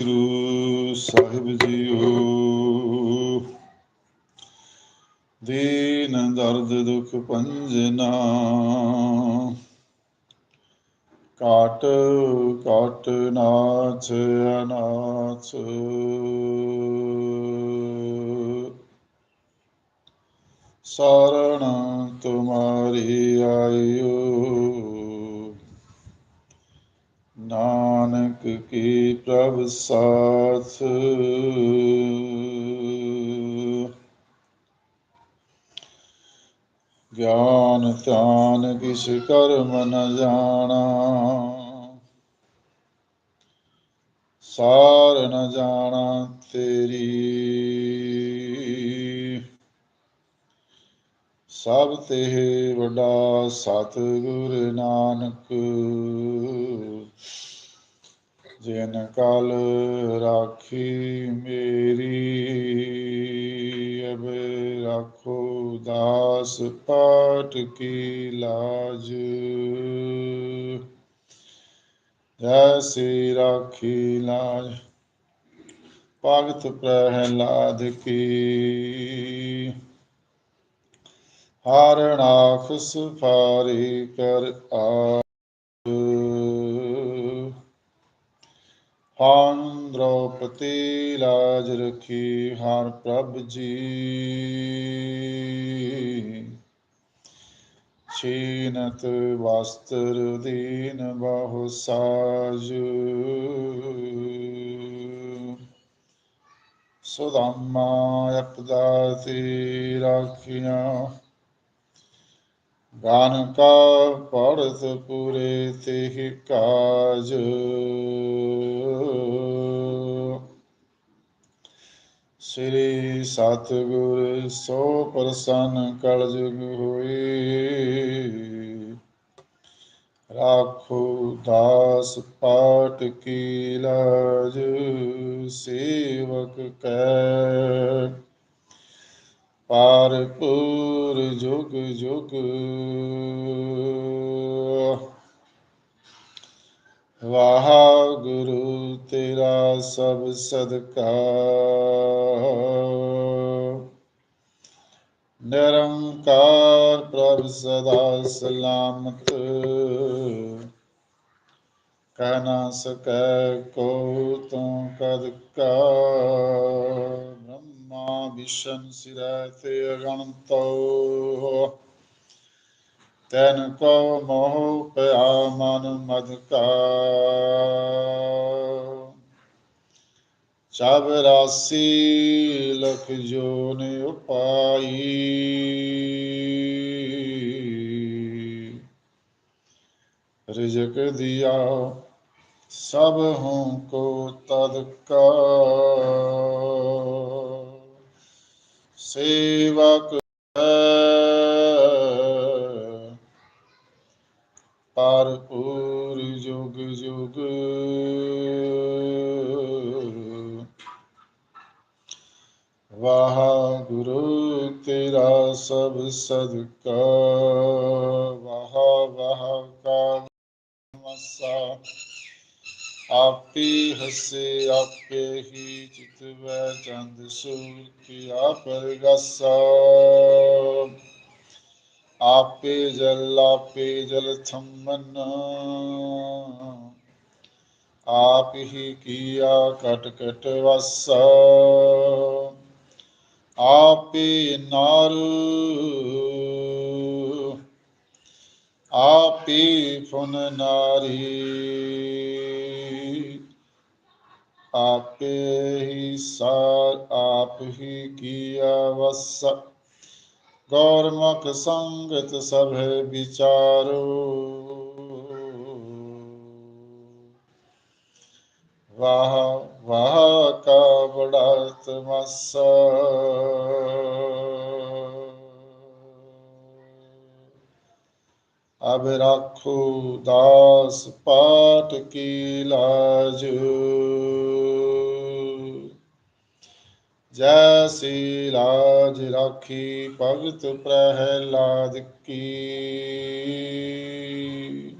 Guru Sahib JIO. ਦੀਨ ਦਰਦ ਦੁਖ ਭੰਜਨਾ ਕਾਟ ਕਾਟ ਨਾਚ ਅਨਾਚ। ਸਰਣ ਤੁਮਾਰੀ ਆਇਓ ਨਾਨਕ ਕੀ ਪ੍ਰਭ ਸਾਥ। ਗਿਆਨ ਧਿਆਨ ਕਿਸ਼ ਕਰਮ ਨ ਜਾਣਾ। ਸਾਰ ਨ ਜਾਣਾ ਤੇਰੀ। ਸਭ ਤੇ ਵੱਡਾ ਸਤਿਗੁਰ ਨਾਨਕ। ਜਿਨ ਕਾਲ ਰਾਖੀ ਮੇਰੀ, ਅਬ ਰਾਖੋ ਦਾਸ ਪਾਠ ਕੀ ਲਾਜ। ਜੈਸੀ ਰਾਖੀ ਲਾਜ, ਭਗਤ ਪ੍ਰਹਿਲਾਦ ਕੀ। ਹਰ ਨਾਖ ਸੁਫਾਰੀ ਕਰ ਆ ਹਾਂ ਦ੍ਰੋਪਤੀ ਲਾਜ ਰਖੀ ਹਰ ਪ੍ਰਭ ਜੀ। ਛੀਨਤ ਵਸਤਰ ਦੀਨ ਬਹੁ ਸਾਜ। ਸੁਦਾਮਾ ਅਪਦਾ ਤੇ ਰਾਖੀਆਂ। ਗਾਨ ਕਾ ਪੜਤ ਪੂਰੇ ਤੇ ਕਾਜ। ਸ੍ਰੀ ਸਤਿਗੁਰ ਸੋ ਪ੍ਰਸੰਨ ਕਲਯੁਗ ਹੋਈ ਰਾਖੋ ਦਾਸ ਪਾਟ ਕੀ ਲਾਜ, ਸੇਵਕ ਕੈ। ਪਾਰਪੂਰ ਜੁਗ ਜੁਗ। ਵਾਹ ਗੁਰੂ ਤੇਰਾ ਸਭ ਸਦਕਾ। ਨਿਰੰਕਾਰ ਸਦਾ ਸਲਾਮਤ। ਕਹਿ ਨਾ ਸਕੈ ਕੋ ਤੂੰ ਕਦ ਕਾ। ਬ੍ਰਹਮਾ ਵਿਸ਼ਨ ਸਿਰੈ ਤੇ ਅਗਣਤੋ ਤੈਨ ਕੋ ਮੋਹ ਪਿਆ ਮਨ ਮਦ ਕਾ। ਸਭ ਰਾਸੀ ਲਖ ਜੋਨ ਉਪਾਈ। ਰਿਜਕ ਦਿਆ, ਸਭ ਹੂੰ ਕੋ ਤਦ ਕਾ ਸੇਵਕ ਭਰਪੂਰ ਜੁਗ ਜੁਗ। ਵਾਹਿਗੁਰੂ ਤੇਰਾ ਸਭ ਸਦਕਾ। ਵਾਹ ਵਾਹ ਮਸਾ ਆਪੇ ਹਸੇ, ਆਪੇ ਹੀ ਚਿਤਵੈ ਚੰਦ ਸੁਖਿਆ ਪਰਗਸਾ ਆਪੇ ਜਲ ਆਪੇ ਜਲ ਥੰਮਨ, ਆਪ ਹੀ ਕੀਆ ਕਟ ਕਟ ਵਸਾ। ਆਪੇ ਨਾਰ ਆਪੇ ਫੁਨ ਨਾਰੀ ਆਪੇ ਹੀ ਸਾਰ ਆਪ ਹੀ ਕੀਆ ਵਸ ਗੌਰਮੁਖ ਸੰਗਤ ਸਭੇ ਵਿਚਾਰੋ ਵਾਹ ਵਾਹ ਕਾ ਬੜਾ ਤਮਸਾ ਅਬ ਰਾਖੋ ਦਾਸ ਪਾਟ ਕੀ ਲਾਜ। ਜੈਸੀ ਲਾਜ ਰਾਖੀ ਭਗਤ ਪ੍ਰਹਿਲਾਦ ਕੀ।